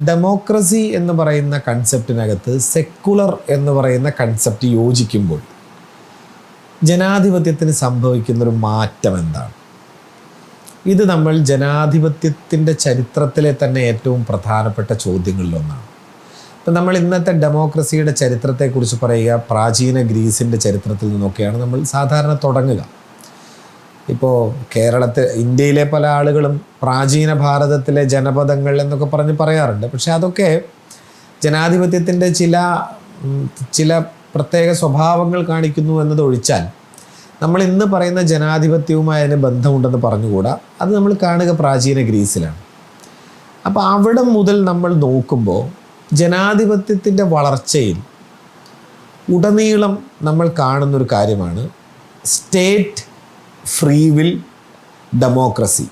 Democracy എന്ന് പറയുന്ന കൺസെപ്റ്റിനകത്ത് secular എന്ന് പറയുന്ന കൺസെപ്റ്റ് യോജിക്കുമ്പോൾ ജനാധിപത്യത്തിന് സംഭവിക്കുന്നൊരു മാറ്റം എന്താണ്? ഇത് നമ്മൾ ജനാധിപത്യത്തിന്റെ ചരിത്രത്തിലെ തന്നെ ഏറ്റവും പ്രധാനപ്പെട്ട ചോദ്യങ്ങളിലൊന്നാണ് ഇപ്പം നമ്മൾ ഇന്നത്തെ ഡെമോക്രസിയുടെ ചരിത്രത്തെക്കുറിച്ച് പറയുക പ്രാചീന ഗ്രീസിന്റെ ചരിത്രത്തിൽ നിന്നൊക്കെയാണ് നമ്മൾ സാധാരണ തുടങ്ങുക. ഇപ്പോൾ കേരളത്തിൽ ഇന്ത്യയിലെ പല ആളുകളും പ്രാചീന ഭാരതത്തിലെ ജനപദങ്ങൾ എന്നൊക്കെ പറഞ്ഞ് പറയാറുണ്ട്. പക്ഷെ അതൊക്കെ ജനാധിപത്യത്തിന്റെ ചില ചില പ്രത്യേക സ്വഭാവങ്ങൾ കാണിക്കുന്നു എന്നത് ഒഴിച്ചാൽ നമ്മൾ ഇന്ന് പറയുന്ന ജനാധിപത്യവുമായി അതിന് ബന്ധമുണ്ടെന്ന് പറഞ്ഞുകൂടാ. അത് നമ്മൾ കാണുക പ്രാചീന ഗ്രീസിലാണ്. അപ്പോൾ അവിടെ മുതൽ നമ്മൾ നോക്കുമ്പോൾ ജനാധിപത്യത്തിന്റെ വളർച്ചയിൽ ഉടനീളം നമ്മൾ കാണുന്നൊരു കാര്യമാണ് സ്റ്റേറ്റ് ഫ്രീ വിൽ ഡെമോക്രസി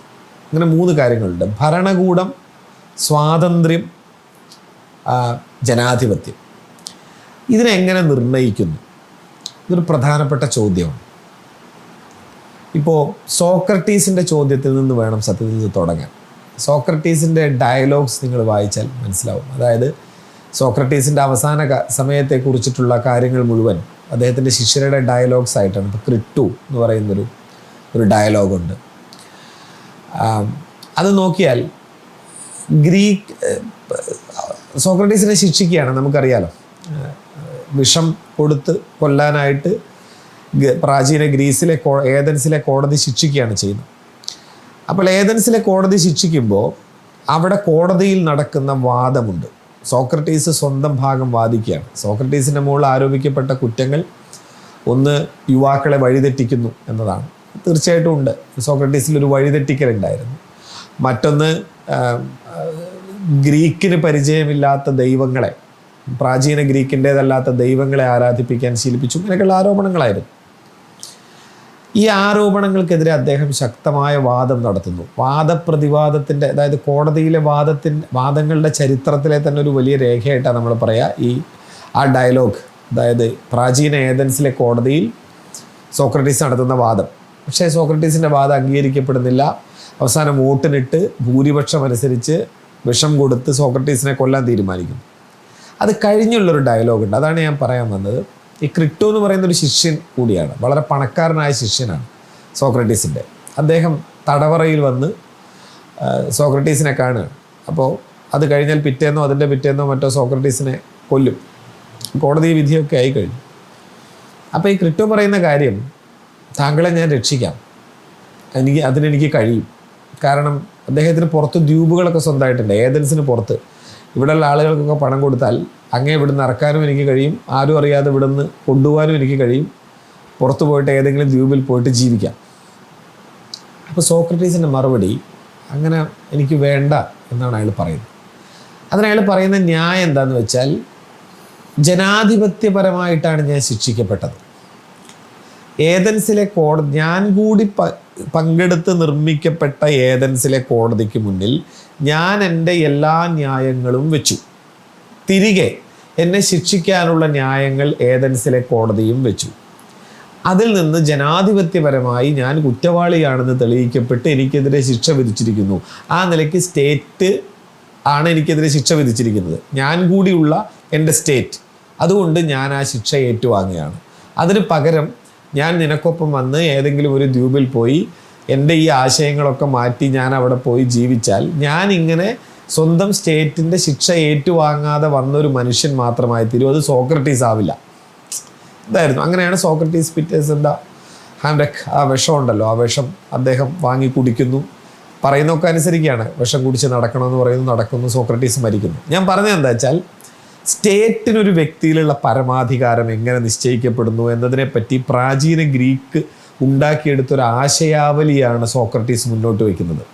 ഇങ്ങനെ മൂന്ന് കാര്യങ്ങളുണ്ട്. ഭരണകൂടം സ്വാതന്ത്ര്യം ജനാധിപത്യം. ഇതിനെങ്ങനെ നിർണയിക്കുന്നു? ഇതൊരു പ്രധാനപ്പെട്ട ചോദ്യമാണ്. ഇപ്പോൾ സോക്രട്ടീസിന്റെ ചോദ്യത്തിൽ നിന്ന് വേണം സത്യത്തിൽ നിന്ന് തുടങ്ങാൻ. സോക്രട്ടീസിന്റെ ഡയലോഗ്സ് നിങ്ങൾ വായിച്ചാൽ മനസ്സിലാവും. അതായത് സോക്രട്ടീസിന്റെ അവസാന സമയത്തെക്കുറിച്ചിട്ടുള്ള കാര്യങ്ങൾ മുഴുവൻ അദ്ദേഹത്തിന്റെ ശിഷ്യരുടെ ഡയലോഗ്സ് ആയിട്ടാണ്. ഇപ്പോൾ ക്രിട്ടു എന്ന് പറയുന്നൊരു ഒരു ഡയലോഗുണ്ട്. അത് നോക്കിയാൽ ഗ്രീക്ക് സോക്രട്ടീസിനെ ശിക്ഷിക്കുകയാണ് നമുക്കറിയാലോ. വിഷം കൊടുത്ത് കൊല്ലാനായിട്ട് പ്രാചീന ഗ്രീസിലെ കോ ഏതൻസിലെ കോടതി ശിക്ഷിക്കുകയാണ് ചെയ്യുന്നത്. അപ്പോൾ ഏതൻസിലെ കോടതി ശിക്ഷിക്കുമ്പോൾ അവിടെ കോടതിയിൽ നടക്കുന്ന വാദമുണ്ട്. സോക്രട്ടീസ് സ്വന്തം ഭാഗം വാദിക്കുകയാണ്. സോക്രട്ടീസിന്റെ മുകളിൽ ആരോപിക്കപ്പെട്ട കുറ്റങ്ങൾ ഒന്ന് യുവാക്കളെ വഴിതെറ്റിക്കുന്നു എന്നതാണ്. തീർച്ചയായിട്ടും ഉണ്ട്. സോക്രട്ടീസിൽ ഒരു വഴിതെറ്റിക്കലുണ്ടായിരുന്നു. മറ്റൊന്ന് ഗ്രീക്കിന് പരിചയമില്ലാത്ത ദൈവങ്ങളെ പ്രാചീന ഗ്രീക്കിന്റേതല്ലാത്ത ദൈവങ്ങളെ ആരാധിപ്പിക്കാൻ ശീലിപ്പിച്ചു. ഇങ്ങനെയൊക്കെയുള്ള ആരോപണങ്ങളായിരുന്നു. ഈ ആരോപണങ്ങൾക്കെതിരെ അദ്ദേഹം ശക്തമായ വാദം നടത്തുന്നു. വാദപ്രതിവാദത്തിന്റെ അതായത് കോടതിയിലെ വാദത്തിന്റെ വാദങ്ങളുടെ ചരിത്രത്തിലെ തന്നെ ഒരു വലിയ രേഖയായിട്ടാണ് നമ്മൾ പറയുക ഈ ആ ഡയലോഗ് അതായത് പ്രാചീന ഏതൻസിലെ കോടതിയിൽ സോക്രട്ടീസ് നടത്തുന്ന വാദം. പക്ഷേ സോക്രട്ടീസിന്റെ വാദം അംഗീകരിക്കപ്പെടുന്നില്ല. അവസാനം വോട്ടിനിട്ട് ഭൂരിപക്ഷം അനുസരിച്ച് വിഷം കൊടുത്ത് സോക്രട്ടീസിനെ കൊല്ലാൻ തീരുമാനിക്കുന്നു. അത് കഴിഞ്ഞുള്ളൊരു ഡയലോഗ് ഉണ്ട്. അതാണ് ഞാൻ പറയാൻ വന്നത്. ഈ ക്രിട്ടോ എന്ന് പറയുന്ന ഒരു ശിഷ്യൻ കൂടിയാണ്. വളരെ പണക്കാരനായ ശിഷ്യനാണ് സോക്രട്ടീസിന്റെ അദ്ദേഹം തടവറയിൽ വന്ന് സോക്രട്ടീസിനെ കാണുകയാണ്. അപ്പോൾ അത് കഴിഞ്ഞാൽ പിറ്റേന്നോ അതിന്റെ പിറ്റേന്നോ മറ്റോ സോക്രട്ടീസിനെ കൊല്ലും. കോടതി വിധിയൊക്കെ ആയി കഴിഞ്ഞു അപ്പോൾ ഈ ക്രിപ്റ്റോ പറയുന്ന കാര്യം താങ്കളെ ഞാൻ രക്ഷിക്കാം. എനിക്ക് അതിനെനിക്ക് കഴിയും. കാരണം അദ്ദേഹത്തിന് പുറത്ത് ദ്വീപുകളൊക്കെ സ്വന്തമായിട്ടുണ്ട്. ഏതൻസിന് പുറത്ത്. ഇവിടെയുള്ള ആളുകൾക്കൊക്കെ പണം കൊടുത്താൽ അങ്ങേ ഇവിടുന്ന് ഇറക്കാനും എനിക്ക് കഴിയും. ആരും അറിയാതെ ഇവിടുന്ന് കൊണ്ടുപോകാനും എനിക്ക് കഴിയും. പുറത്ത് പോയിട്ട് ഏതെങ്കിലും ദ്വീപിൽ പോയിട്ട് ജീവിക്കാം. അപ്പോൾ സോക്രട്ടീസിന്റെ മറുപടി അങ്ങനെ എനിക്ക് വേണ്ട എന്നാണ് അയാൾ പറയുന്നത്. അതിന് അയാൾ പറയുന്ന ന്യായം എന്താണെന്ന് വെച്ചാൽ ജനാധിപത്യപരമായിട്ടാണ് ഞാൻ ശിക്ഷിക്കപ്പെട്ടത്. ഏതൻസിലെ കോടതി ഞാൻ കൂടി പങ്കെടുത്ത് നിർമ്മിക്കപ്പെട്ട ഏതൻസിലെ കോടതിക്ക് മുന്നിൽ ഞാൻ എന്റെ എല്ലാ ന്യായങ്ങളും വെച്ചു. തിരികെ എന്നെ ശിക്ഷിക്കാനുള്ള ന്യായങ്ങൾ ഏതൻസിലെ കോടതിയും വെച്ചു. അതിൽ നിന്ന് ജനാധിപത്യപരമായി ഞാൻ കുറ്റവാളിയാണെന്ന് തെളിയിക്കപ്പെട്ട് എനിക്കെതിരെ ശിക്ഷ വിധിച്ചിരിക്കുന്നു. ആ നിലയ്ക്ക് സ്റ്റേറ്റ് ആണ് എനിക്കെതിരെ ശിക്ഷ വിധിച്ചിരിക്കുന്നത്. ഞാൻ കൂടിയുള്ള എന്റെ സ്റ്റേറ്റ്. അതുകൊണ്ട് ഞാൻ ആ ശിക്ഷ ഏറ്റുവാങ്ങുകയാണ്. അതിന് പകരം ഞാൻ നിനക്കൊപ്പം വന്ന് ഏതെങ്കിലും ഒരു ദ്വീപിൽ പോയി എന്റെ ഈ ആശയങ്ങളൊക്കെ മാറ്റി ഞാൻ അവിടെ പോയി ജീവിച്ചാൽ ഞാൻ ഇങ്ങനെ സ്വന്തം സ്റ്റേറ്റിന്റെ ശിക്ഷ ഏറ്റുവാങ്ങാതെ വന്നൊരു മനുഷ്യൻ മാത്രമായി തീരും. അത് സോക്രട്ടീസ് ആവില്ല. ഇതായിരുന്നു. അങ്ങനെയാണ് സോക്രട്ടീസ് പിറ്റേഴ്സിന്റെ ഹാൻഡക് ആ വിഷം ഉണ്ടല്ലോ ആ വിഷം അദ്ദേഹം വാങ്ങി കുടിക്കുന്നു. പറയുന്നൊക്കെ അനുസരിക്കുകയാണ്. വിഷം കുടിച്ച് നടക്കണമെന്ന് പറയുന്നു നടക്കുന്നു സോക്രട്ടീസ് മരിക്കുന്നു. ഞാൻ പറഞ്ഞത് എന്താ വെച്ചാൽ സ്റ്റേറ്റിനൊരു വ്യക്തിയിലുള്ള പരമാധികാരം എങ്ങനെ നിശ്ചയിക്കപ്പെടുന്നു എന്നതിനെപ്പറ്റി പ്രാചീന ഗ്രീക്ക് ഉണ്ടാക്കിയെടുത്തൊരു ആശയാവലിയാണ് സോക്രട്ടീസ് മുന്നോട്ട് വയ്ക്കുന്നത്.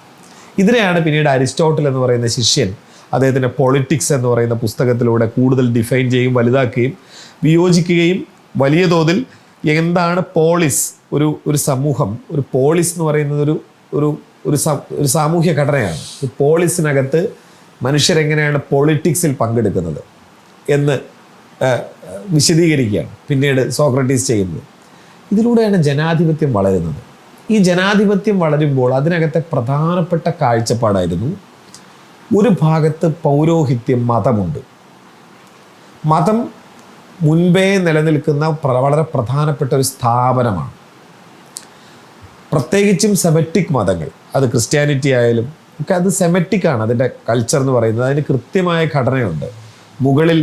ഇതിനെയാണ് പിന്നീട് അരിസ്റ്റോട്ടൽ എന്ന് പറയുന്ന ശിഷ്യൻ അദ്ദേഹത്തിന്റെ പൊളിറ്റിക്സ് എന്ന് പറയുന്ന പുസ്തകത്തിലൂടെ കൂടുതൽ ഡിഫൈൻ ചെയ്യും വലുതാക്കുകയും വിയോജിക്കുകയും വലിയ തോതിൽ എന്താണ് പോളിസ് ഒരു ഒരു സമൂഹം ഒരു പോളിസ് എന്ന് പറയുന്നത് ഒരു ഒരു ഒരു ഒരു സാമൂഹ്യ ഘടനയാണ്. പോളിസിനകത്ത് മനുഷ്യരെങ്ങനെയാണ് പൊളിറ്റിക്സിൽ പങ്കെടുക്കുന്നത്? എന്ന് വിശദീകരിക്കുകയാണ്. പിന്നീട് സോക്രട്ടീസ് ചെയ്യുന്നത്. ഇതിലൂടെയാണ് ജനാധിപത്യം വളരുന്നത്. ഈ ജനാധിപത്യം വളരുമ്പോൾ അതിനകത്തെ പ്രധാനപ്പെട്ട കാഴ്ചപ്പാടായിരുന്നു ഒരു ഭാഗത്ത് പൗരോഹിത്യം മതമുണ്ട്. മതം മുൻപേ നിലനിൽക്കുന്ന വളരെ പ്രധാനപ്പെട്ട ഒരു സ്ഥാപനമാണ്. പ്രത്യേകിച്ചും സെമറ്റിക് മതങ്ങൾ. അത് ക്രിസ്ത്യാനിറ്റി ആയാലും ഒക്കെ അത് സെമറ്റിക് ആണ്. അതിന്റെ കൾച്ചർ എന്ന് പറയുന്നത് അതിന് കൃത്യമായ ഘടനയുണ്ട്. മുകളിൽ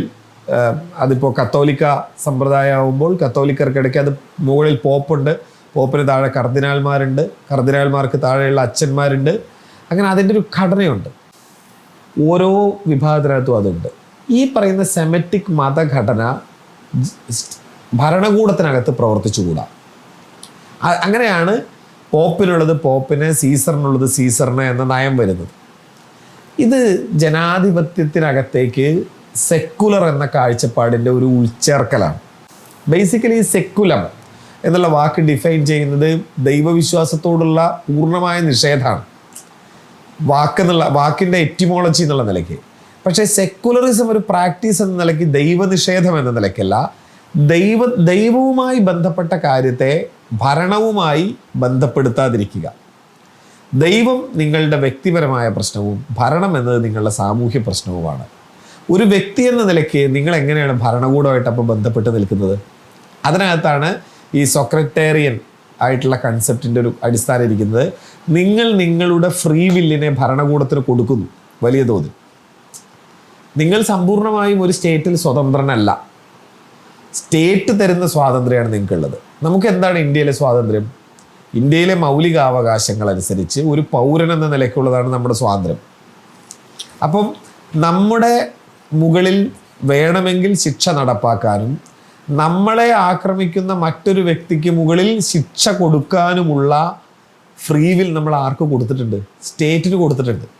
അതിപ്പോൾ കത്തോലിക്ക സമ്പ്രദായമാകുമ്പോൾ കത്തോലിക്കർക്കിടയ്ക്ക് അത് മുകളിൽ പോപ്പുണ്ട്. പോപ്പിന് താഴെ കർദിനാൾമാരുണ്ട്. കർദിനാൾമാർക്ക് താഴെയുള്ള അച്ഛന്മാരുണ്ട്. അങ്ങനെ അതിന്റെ ഒരു ഘടനയുണ്ട്. ഓരോ വിഭാഗത്തിനകത്തും അതുണ്ട്. ഈ പറയുന്ന സെമറ്റിക് മതഘടന ഭരണകൂടത്തിനകത്ത് പ്രവർത്തിച്ചുകൂടാ. അങ്ങനെയാണ് പോപ്പിനുള്ളത് പോപ്പിനെ സീസറിനുള്ളത് സീസറിനെ എന്ന നയം വരുന്നത്. ഇത് ജനാധിപത്യത്തിനകത്തേക്ക് സെക്കുലർ എന്ന കാഴ്ചപ്പാടിന്റെ ഒരു ഉൾച്ചേർക്കലാണ്. ബേസിക്കലി സെക്കുലം എന്നുള്ള വാക്ക് ഡിഫൈൻ ചെയ്യുന്നത് ദൈവവിശ്വാസത്തോടുള്ള പൂർണമായ നിഷേധമാണ് വാക്കെന്നുള്ള വാക്കിന്റെ എറ്റിമോളജി എന്നുള്ള നിലയ്ക്ക്. പക്ഷേ സെക്കുലറിസം ഒരു പ്രാക്ടീസ് എന്ന നിലയ്ക്ക് ദൈവനിഷേധം എന്ന നിലയ്ക്കല്ല. ദൈവ ദൈവവുമായി ബന്ധപ്പെട്ട കാര്യത്തെ ഭരണവുമായി ബന്ധപ്പെടുത്താതിരിക്കുക. ദൈവം നിങ്ങളുടെ വ്യക്തിപരമായ പ്രശ്നവും ഭരണം എന്നത് നിങ്ങളുടെ സാമൂഹ്യ പ്രശ്നവുമാണ്. ഒരു വ്യക്തി എന്ന നിലയ്ക്ക് നിങ്ങൾ എങ്ങനെയാണ് ഭരണകൂടമായിട്ട് അപ്പോൾ ബന്ധപ്പെട്ട് നിൽക്കുന്നത്? അതിനകത്താണ് ഈ സൊക്രട്ടേറിയൻ ആയിട്ടുള്ള കൺസെപ്റ്റിന്റെ ഒരു അടിസ്ഥാനം ഇരിക്കുന്നത്. നിങ്ങൾ നിങ്ങളുടെ ഫ്രീ വില്ലിനെ ഭരണകൂടത്തിന് കൊടുക്കുന്നു വലിയ തോതിൽ. നിങ്ങൾ സമ്പൂർണമായും ഒരു സ്റ്റേറ്റിൽ സ്വതന്ത്രനല്ല. സ്റ്റേറ്റ് തരുന്ന സ്വാതന്ത്ര്യമാണ് നിങ്ങൾക്കുള്ളത്. നമുക്ക് എന്താണ് ഇന്ത്യയിലെ സ്വാതന്ത്ര്യം? ഇന്ത്യയിലെ മൗലികാവകാശങ്ങൾ അനുസരിച്ച് ഒരു പൗരൻ എന്ന നിലയ്ക്കുള്ളതാണ് നമ്മുടെ സ്വാതന്ത്ര്യം. അപ്പം നമ്മുടെ മുകളിൽ വേണമെങ്കിൽ ശിക്ഷ നടപ്പാക്കാനും നമ്മളെ ആക്രമിക്കുന്ന മറ്റൊരു വ്യക്തിക്ക് മുകളിൽ ശിക്ഷ കൊടുക്കാനുമുള്ള ഫ്രീവിൽ നമ്മൾ ആർക്ക് കൊടുത്തിട്ടുണ്ട്? സ്റ്റേറ്റിന് കൊടുത്തിട്ടുണ്ട്.